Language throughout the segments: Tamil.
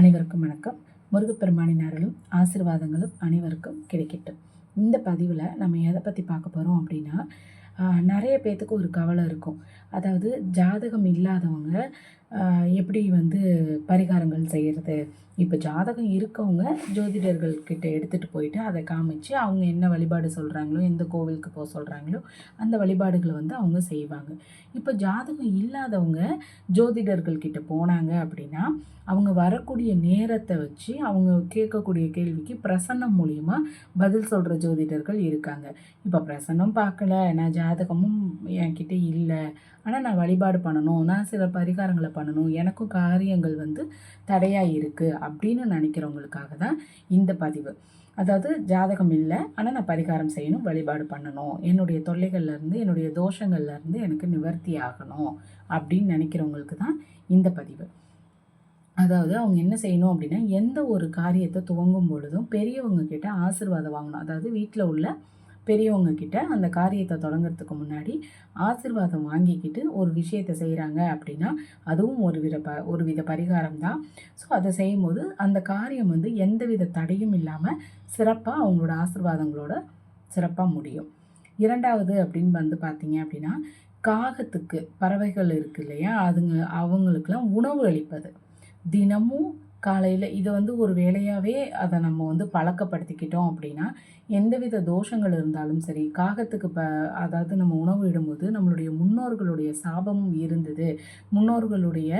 அனைவருக்கும் வணக்கம். முருகப்பெருமானின் அருளும் ஆசீர்வாதங்களும் அனைவருக்கும் கிடைக்கட்டும். இந்த பதிவில் நம்ம எதை பற்றி பார்க்க போகிறோம் அப்படின்னா நிறைய பேர்த்துக்கு ஒரு கவலை இருக்கும். அதாவது ஜாதகம் இல்லாதவங்க எப்படி வந்து பரிகாரங்கள் செய்கிறது இப்போ ஜாதகம் இருக்கவங்க ஜோதிடர்கள் கிட்ட எடுத்துகிட்டு போயிட்டு அதை காமிச்சு அவங்க என்ன வழிபாடு சொல்கிறாங்களோ எந்த கோவிலுக்கு போக சொல்கிறாங்களோ அந்த வழிபாடுகளை வந்து அவங்க செய்வாங்க. இப்போ ஜாதகம் இல்லாதவங்க ஜோதிடர்கள் கிட்ட போனாங்க அப்படின்னா அவங்க வரக்கூடிய நேரத்தை வச்சு அவங்க கேட்கக்கூடிய கேள்விக்கு பிரசன்னம் மூலியமா பதில் சொல்கிற ஜோதிடர்கள் இருக்காங்க. இப்போ பிரசன்னம் பார்க்கல நான் ஜாதகமும் என்கிட்ட இல்லை ஆனால் நான் வழிபாடு பண்ணணும் நான் சில பரிகாரங்களை பண்ணணும். எனக்கும் காரியங்கள் வந்து தடையாக இருக்குது அப்படின்னு நினைக்கிறவங்களுக்காக தான் இந்த பதிவு. அதாவது ஜாதகம் இல்லை ஆனால் நான் பரிகாரம் செய்யணும் வழிபாடு பண்ணணும். என்னுடைய தொல்லைகள்ல இருந்து என்னுடைய தோஷங்கள்ல இருந்து எனக்கு நிவர்த்தி ஆகணும் அப்படின்னு நினைக்கிறவங்களுக்கு தான் இந்த பதிவு. அதாவது அவங்க என்ன செய்யணும் அப்படின்னா எந்த ஒரு காரியத்தை துவங்கும் பொழுதும் பெரியவங்க கிட்ட ஆசீர்வாதம் வாங்கணும். அதாவது வீட்டில் உள்ள பெரியவங்க கிட்ட அந்த காரியத்தை தொடங்குறதுக்கு முன்னாடி ஆசீர்வாதம் வாங்கிக்கிட்டு ஒரு விஷயத்தை செய்கிறாங்க அப்படின்னா அதுவும் ஒரு வித ப ஒரு வித பரிகாரம் தான். ஸோ அதை செய்யும்போது அந்த காரியம் வந்து எந்தவித தடையும் இல்லாமல் சிறப்பாக அவங்களோட ஆசீர்வாதங்களோட சிறப்பாக முடியும். இரண்டாவது அப்படின்னு வந்து பார்த்தீங்க அப்படின்னா காகத்துக்கு பறவைகள் இருக்கு இல்லையா? அதுங்க அவங்களுக்கெல்லாம் உணவு அளிப்பது. தினமும் காலையில் இதை வந்து ஒரு வேலையாகவே அதை நம்ம வந்து பழக்கப்படுத்திக்கிட்டோம் அப்படின்னா எந்தவித தோஷங்கள் இருந்தாலும் சரி காகத்துக்கு ப அதாவது நம்ம உணவு இடும்போது நம்மளுடைய முன்னோர்களுடைய சாபமும் இருந்தது. முன்னோர்களுடைய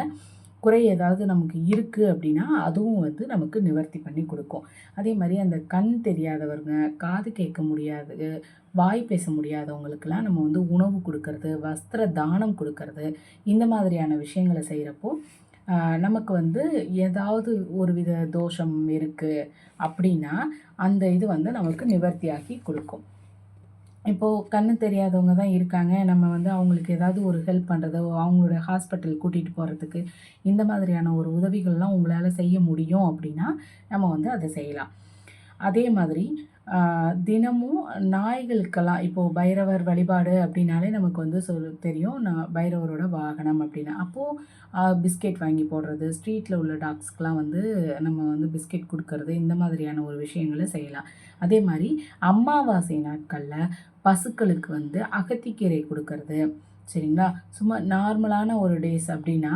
குறை ஏதாவது நமக்கு இருக்குது அப்படின்னா அதுவும் வந்து நமக்கு நிவர்த்தி பண்ணி கொடுக்கும். அதே மாதிரி அந்த கண் தெரியாதவங்க காது கேட்க முடியாது வாய் பேச முடியாதவங்களுக்கெல்லாம் நம்ம வந்து உணவு கொடுக்கறது வஸ்திர தானம் கொடுக்கறது இந்த மாதிரியான விஷயங்களை செய்கிறப்போ நமக்கு வந்து ஏதாவது ஒரு வித தோஷம் இருக்குது அப்படின்னா அந்த இது வந்து நமக்கு நிவர்த்தியாகி கொடுக்கும். இப்போது கண்ணு தெரியாதவங்க தான் இருக்காங்க. நம்ம வந்து அவங்களுக்கு ஏதாவது ஒரு ஹெல்ப் பண்ணுறதோ அவங்களோட ஹாஸ்பிட்டல் கூட்டிகிட்டு போகிறதுக்கு இந்த மாதிரியான ஒரு உதவிகள்லாம் உங்களால் செய்ய முடியும் அப்படின்னா நம்ம வந்து அதை செய்யலாம். அதே மாதிரி தினமும் நாய்களுக்கெல்லாம் இப்போது பைரவர் வழிபாடு அப்படின்னாலே நமக்கு வந்து சொல் தெரியும் நான் பைரவரோட வாகனம் அப்படின்னு. அப்போது பிஸ்கெட் வாங்கி போடுறது ஸ்ட்ரீட்டில் உள்ள டாக்ஸ்க்கெலாம் வந்து நம்ம வந்து பிஸ்கெட் கொடுக்கறது இந்த மாதிரியான ஒரு விஷயங்களை செய்யலாம். அதே மாதிரி அமாவாசை நாட்களில் பசுக்களுக்கு வந்து அகத்திக்கீரை கொடுக்கறது சரிங்களா? சும்மா நார்மலான ஒரு டேஸ் அப்படின்னா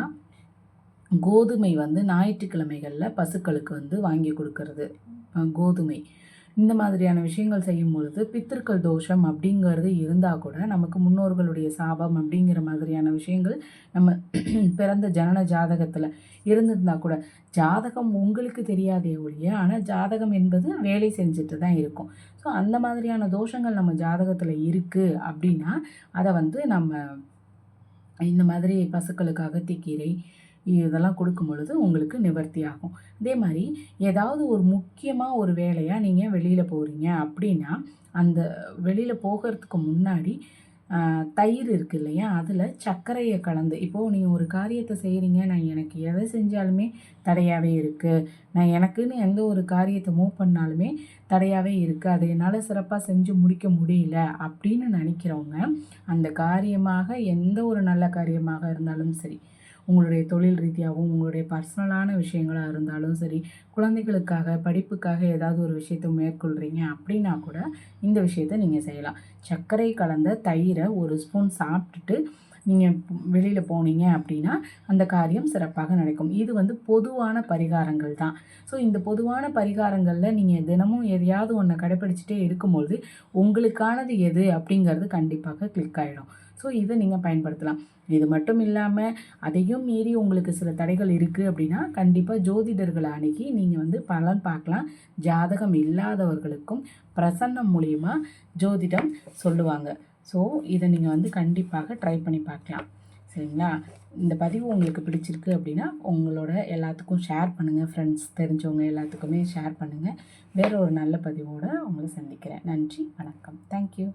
கோதுமை வந்து ஞாயிற்றுக்கிழமைகளில் பசுக்களுக்கு வந்து வாங்கி கொடுக்கறது. கோதுமை. இந்த மாதிரியான விஷயங்கள் செய்யும் பொழுது பித்திருக்கள் தோஷம் அப்படிங்கிறது இருந்தால் கூட நமக்கு முன்னோர்களுடைய சாபம் அப்படிங்கிற மாதிரியான விஷயங்கள் நம்ம பிறந்த ஜனன ஜாதகத்தில் இருந்திருந்தா கூட ஜாதகம் உங்களுக்கு தெரியாதே ஒழிய ஆனால் ஜாதகம் என்பது வேலை செஞ்சுட்டு தான் இருக்கும். ஸோ அந்த மாதிரியான தோஷங்கள் நம்ம ஜாதகத்தில் இருக்குது அப்படின்னா அதை வந்து நம்ம இந்த மாதிரி பசுக்களுக்கு அகத்திக்கீரை இதெல்லாம் கொடுக்கும் பொழுது உங்களுக்கு நிவர்த்தி ஆகும். அதே மாதிரி ஏதாவது ஒரு முக்கியமாக ஒரு வேலையாக நீங்கள் வெளியில் போகிறீங்க அப்படின்னா அந்த வெளியில் போகிறதுக்கு முன்னாடி தயிர் இருக்கு இல்லையா? அதில் சர்க்கரையை கலந்து இப்போது நீங்கள் ஒரு காரியத்தை செய்கிறீங்க நான் எனக்கு எதை செஞ்சாலுமே தடையாகவே இருக்குது நான் எனக்குன்னு எந்த ஒரு காரியத்தை மூவ் பண்ணாலுமே தடையாகவே இருக்குது அதை என்னால் சிறப்பாக செஞ்சு முடிக்க முடியல அப்படின்னு நினைக்கிறவங்க அந்த காரியமாக எந்த ஒரு நல்ல காரியமாக இருந்தாலும் சரி உங்களுடைய தொழில் ரீதியாகவும் உங்களுடைய பர்சனலான விஷயங்களாக இருந்தாலும் சரி குழந்தைகளுக்காக படிப்புக்காக ஏதாவது ஒரு விஷயத்தை மேற்கொள்கிறீங்க அப்படின்னா கூட இந்த விஷயத்தை நீங்கள் செய்யலாம். சர்க்கரை கலந்த தயிரை ஒரு ஸ்பூன் சாப்பிட்டுட்டு நீங்கள் வெளியில் போனீங்க அப்படின்னா அந்த காரியம் சிறப்பாக நடக்கும். இது வந்து பொதுவான பரிகாரங்கள் தான். ஸோ இந்த பொதுவான பரிகாரங்களில் நீங்கள் தினமும் எதையாவது ஒன்றை கடைப்பிடிச்சிட்டே இருக்கும்பொழுது உங்களுக்கானது எது அப்படிங்கிறது கண்டிப்பாக கிளிக் ஆகிடும் ஸோ இதை நீங்கள் பயன்படுத்தலாம். இது மட்டும் இல்லாமல் அதையும் மீறி உங்களுக்கு சில தடைகள் இருக்குது அப்படின்னா கண்டிப்பாக ஜோதிடர்களை அணுகி நீங்கள் வந்து பலன் பார்க்கலாம். ஜாதகம் இல்லாதவர்களுக்கும் பிரசன்னம் மூலியமா ஜோதிடம் சொல்லுவாங்க. ஸோ இதை நீங்கள் வந்து கண்டிப்பாக ட்ரை பண்ணி பார்க்கலாம். சரிங்களா? இந்த பதிவு உங்களுக்கு பிடிச்சிருக்கு அப்படின்னா உங்களோட எல்லாத்துக்கும் ஷேர் பண்ணுங்கள் ஃப்ரெண்ட்ஸ் தெரிஞ்சவங்க எல்லாத்துக்குமே ஷேர் பண்ணுங்கள் வேறு ஒரு நல்ல பதிவோடு உங்களை சந்திக்கிறேன். நன்றி வணக்கம். தேங்க்யூ